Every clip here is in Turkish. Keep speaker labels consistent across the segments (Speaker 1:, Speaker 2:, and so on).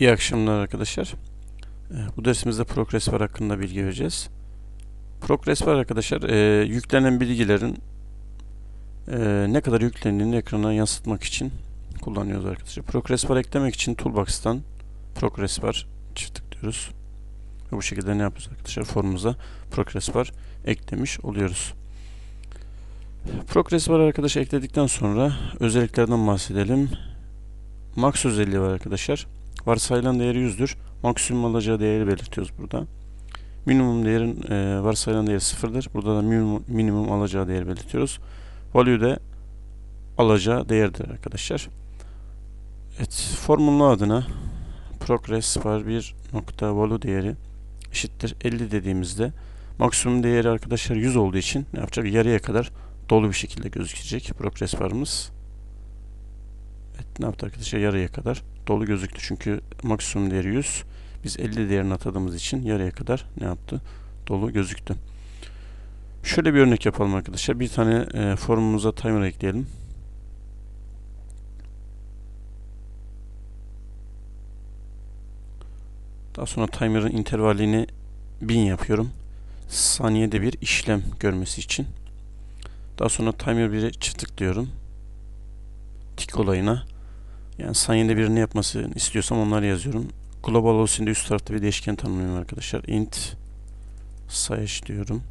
Speaker 1: İyi akşamlar arkadaşlar. Ee, Bu dersimizde Progress hakkında bilgi vereceğiz. Progress arkadaşlar e, yüklenen bilgilerin e, ne kadar yüklendiğini ekrana yansıtmak için kullanıyoruz arkadaşlar. Progress eklemek için Toolbox'tan Progress Bar çift tıklıyoruz. Ve bu şekilde ne yapıyoruz arkadaşlar? Formumuza Progress eklemiş oluyoruz. Progress Bar arkadaşlar ekledikten sonra özelliklerden bahsedelim. Max özelliği var arkadaşlar. Varsayılan değeri 100'dür. Maksimum alacağı değeri belirtiyoruz burada. Minimum değerin e, varsayılan değeri 0'dır. Burada da minimum, minimum alacağı değeri belirtiyoruz. Value de alacağı değerdir arkadaşlar. Evet, formülün adına progress var bir nokta value değeri eşittir 50 dediğimizde maksimum değeri arkadaşlar 100 olduğu için ne yapacak? Yarıya kadar dolu bir şekilde gözükecek progress barımız. Evet, ne yaptı arkadaşlar? Yarıya kadar dolu gözüktü. Çünkü maksimum değeri 100. Biz 50 değerini atadığımız için yarıya kadar ne yaptı? Dolu gözüktü. Şöyle bir örnek yapalım arkadaşlar. Bir tane e, formumuza timer ekleyelim. Daha sonra timer'ın intervalini 1000 yapıyorum. Saniyede bir işlem görmesi için. Daha sonra timer 1'e çift tıklıyorum. Tik olayına. Yani saniyede bir ne yapmasını istiyorsam onları yazıyorum. Global olsun üst tarafta bir değişken tanımlıyorum arkadaşlar. int sayış diyorum.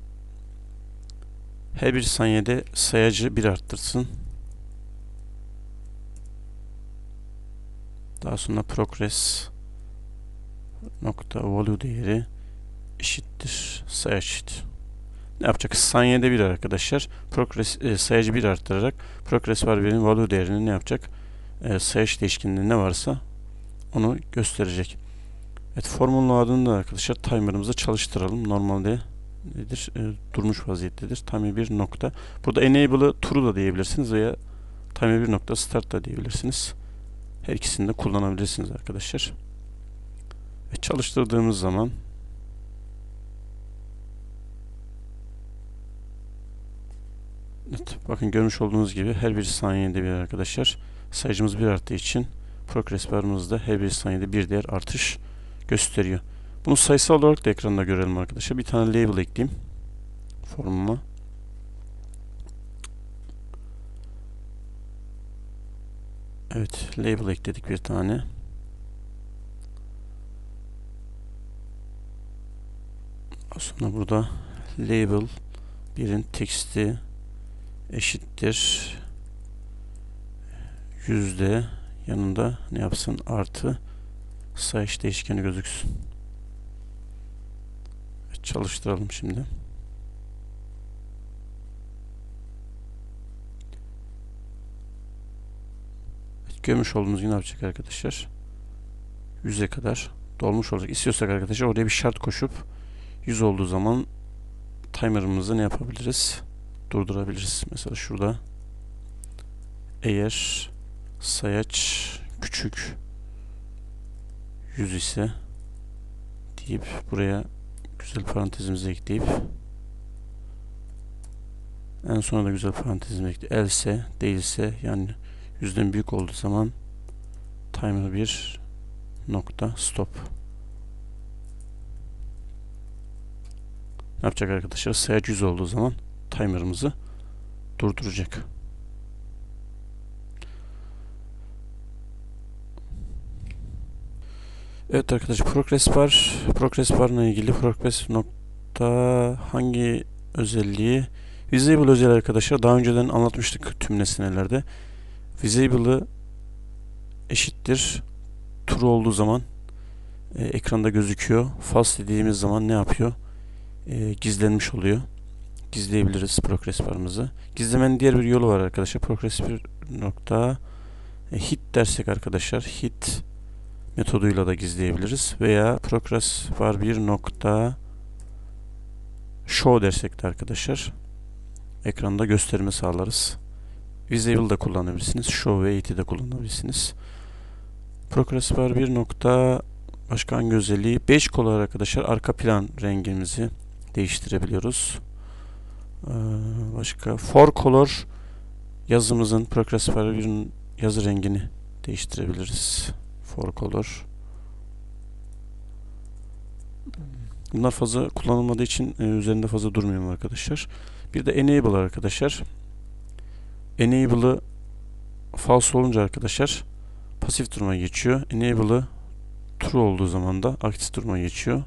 Speaker 1: Her bir saniyede sayacı bir arttırsın. Daha sonra progress nokta value değeri eşittir eşit. Ne yapacak? Saniyede bir arkadaşlar. Progress e, sayacı bir arttırarak progress var birinin value değerini ne yapacak? E, sayaç değişkeninde ne varsa onu gösterecek. Evet formülün adını da arkadaşlar timer'ımızı çalıştıralım. Normalde nedir? E, durmuş vaziyettedir. Timer bir nokta. Burada enable'ı true da diyebilirsiniz veya timer bir nokta start da diyebilirsiniz. Her ikisini de kullanabilirsiniz arkadaşlar. Ve çalıştırdığımız zaman Evet, bakın görmüş olduğunuz gibi her bir saniyede bir arkadaşlar sayıcımız bir arttığı için progress barımızda her bir saniyede bir değer artış gösteriyor. Bunu sayısal olarak da ekranda görelim arkadaşlar. Bir tane label ekleyeyim formuma. Evet, label ekledik bir tane. Sonra burada label birin teksti eşittir yüzde yanında ne yapsın artı sayış değişkeni gözüksün. Çalıştıralım şimdi. Evet, görmüş olduğunuz gibi ne yapacak arkadaşlar? Yüze kadar dolmuş olacak. İstiyorsak arkadaşlar oraya bir şart koşup 100 olduğu zaman timer'ımızı ne yapabiliriz? Durdurabiliriz. Mesela şurada eğer sayaç küçük. 100 ise deyip buraya güzel parantezimizi ekleyip en sonra da güzel parantezimi ekleyip else değilse yani yüzden büyük olduğu zaman timer bir nokta stop. Ne yapacak arkadaşlar? Sayaç 100 olduğu zaman timer'ımızı durduracak. Evet arkadaşlar progress bar. Progress bar ile ilgili progress nokta hangi özelliği? Visible özelliği arkadaşlar. Daha önceden anlatmıştık tüm nesnelerde visible'ı eşittir. True olduğu zaman e, ekranda gözüküyor. False dediğimiz zaman ne yapıyor? E, gizlenmiş oluyor. Gizleyebiliriz progress barımızı. Gizlemenin diğer bir yolu var arkadaşlar. Progress bir nokta e, hit dersek arkadaşlar hit metoduyla da gizleyebiliriz. Veya progress var bir nokta show dersek de arkadaşlar ekranda gösterme sağlarız. Visible da kullanabilirsiniz. Show ve ET de kullanabilirsiniz. Progress var bir nokta başka hangi özelliği? 5 kolay arkadaşlar arka plan rengimizi değiştirebiliyoruz. Ee, başka for color yazımızın progress bir yazı rengini değiştirebiliriz for color Bunlar fazla kullanılmadığı için e, üzerinde fazla durmuyorum arkadaşlar. Bir de enable arkadaşlar. Enable'ı false olunca arkadaşlar pasif duruma geçiyor. Enable'ı true olduğu zaman da aktif duruma geçiyor.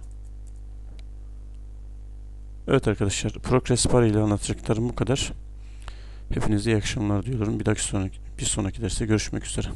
Speaker 1: Evet arkadaşlar Progress Bar ile anlatacaklarım bu kadar. Hepinize iyi akşamlar diyorum. Bir dahaki sonraki bir sonraki derste görüşmek üzere.